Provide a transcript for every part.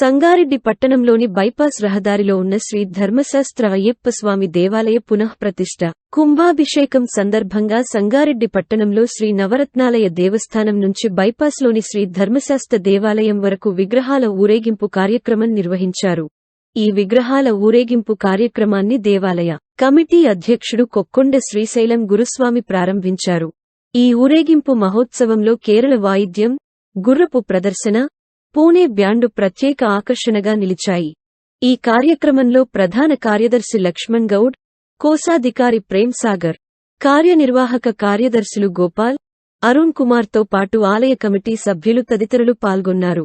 సంగారెడ్డి పట్టణంలోని బైపాస్ రహదారిలో ఉన్న శ్రీ ధర్మశాస్త్ర అయ్యప్ప స్వామి దేవాలయ పునఃప్రతిష్ఠ కుంభాభిషేకం సందర్భంగా సంగారెడ్డి పట్టణంలో శ్రీ నవరత్నాలయ దేవస్థానం నుంచి బైపాస్లోని శ్రీ ధర్మశాస్త్ర దేవాలయం వరకు విగ్రహాల ఊరేగింపు కార్యక్రమం నిర్వహించారు. ఈ విగ్రహాల ఊరేగింపు కార్యక్రమాన్ని దేవాలయ కమిటీ అధ్యక్షుడు కొక్కొండ శ్రీశైలం గురుస్వామి ప్రారంభించారు. ఈ ఊరేగింపు మహోత్సవంలో కేరళ వాయిద్యం గుర్రపు ప్రదర్శన పూణే బ్యాండు ప్రత్యేక ఆకర్షణగా నిలిచాయి. ఈ కార్యక్రమంలో ప్రధాన కార్యదర్శి లక్ష్మణ్ గౌడ్ కోశాధికారి ప్రేమ్ సాగర్ కార్యనిర్వాహక కార్యదర్శులు గోపాల్ అరుణ్ కుమార్తో పాటు ఆలయ కమిటీ సభ్యులు తదితరులు పాల్గొన్నారు.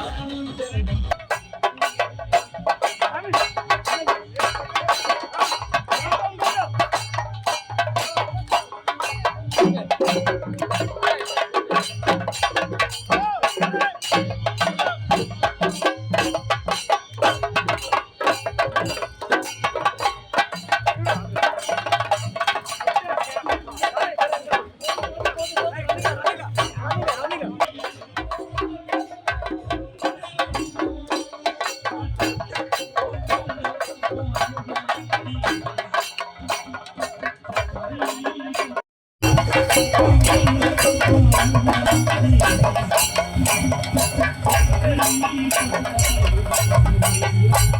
Thank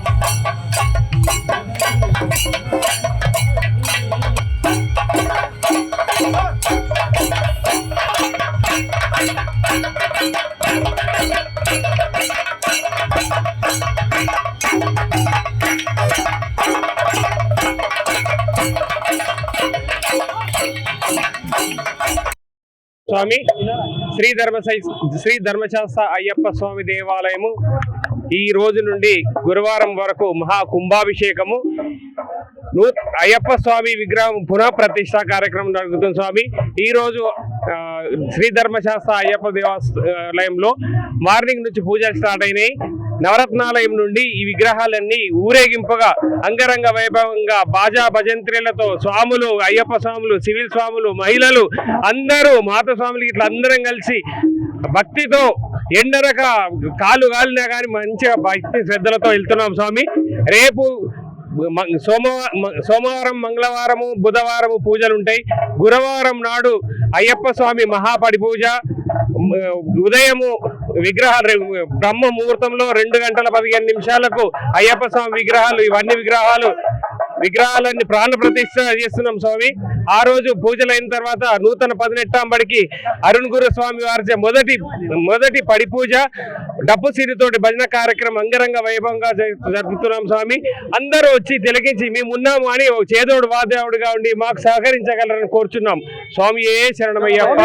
you. స్వామి శ్రీ ధర్మ శ్రీ ధర్మశాస్త్ర అయ్యప్ప స్వామి దేవాలయము ఈ రోజు నుండి గురువారం వరకు మహా కుంభాభిషేకము. అయ్యప్ప స్వామి విగ్రహం పునః ప్రతిష్ట కార్యక్రమం జరుగుతుంది స్వామి. ఈరోజు శ్రీ ధర్మశాస్త్ర అయ్యప్ప దేవాలయంలో మార్నింగ్ నుంచి పూజలు స్టార్ట్ అయినాయి. నవరత్నాలయం నుండి ఈ విగ్రహాలన్నీ ఊరేగింపుగా అంగరంగ వైభవంగా బాజా భజంత్రిలతో స్వాములు అయ్యప్ప స్వాములు సివిల్ స్వాములు మహిళలు అందరూ మాత స్వాములు ఇట్లా అందరం కలిసి భక్తితో ఎండరక కాలు కాలినా కానీ మంచిగా భక్తి శ్రద్ధలతో వెళ్తున్నాం స్వామి. రేపు సోమవారం సోమవారం మంగళవారము బుధవారము పూజలు ఉంటాయి గురువారం నాడు అయ్యప్ప స్వామి మహాపడి పూజ. ఉదయము విగ్రహాలు బ్రహ్మ ముహూర్తంలో రెండు గంటల పదిహేను నిమిషాలకు అయ్యప్ప స్వామి విగ్రహాలు ఇవన్నీ విగ్రహాలు విగ్రహాలన్నీ ప్రాణ ప్రతిష్ట చేస్తున్నాం స్వామి. ఆ రోజు పూజలు అయిన తర్వాత నూతన పదినెట్టాంబడికి అరుణ్ గురుస్వామి వారి మొదటి మొదటి పడి పూజ డప్పు సిరితోటి భజన కార్యక్రమం అంగరంగ వైభవంగా జరుపుతున్నాం స్వామి. అందరూ వచ్చి తిలకించి మేము ఉన్నాము అని చేదోడు వాదేవుడుగా ఉండి మాకు సహకరించగలరని కోరుచున్నాం. స్వామి ఏ శరణమయ్యప్ప?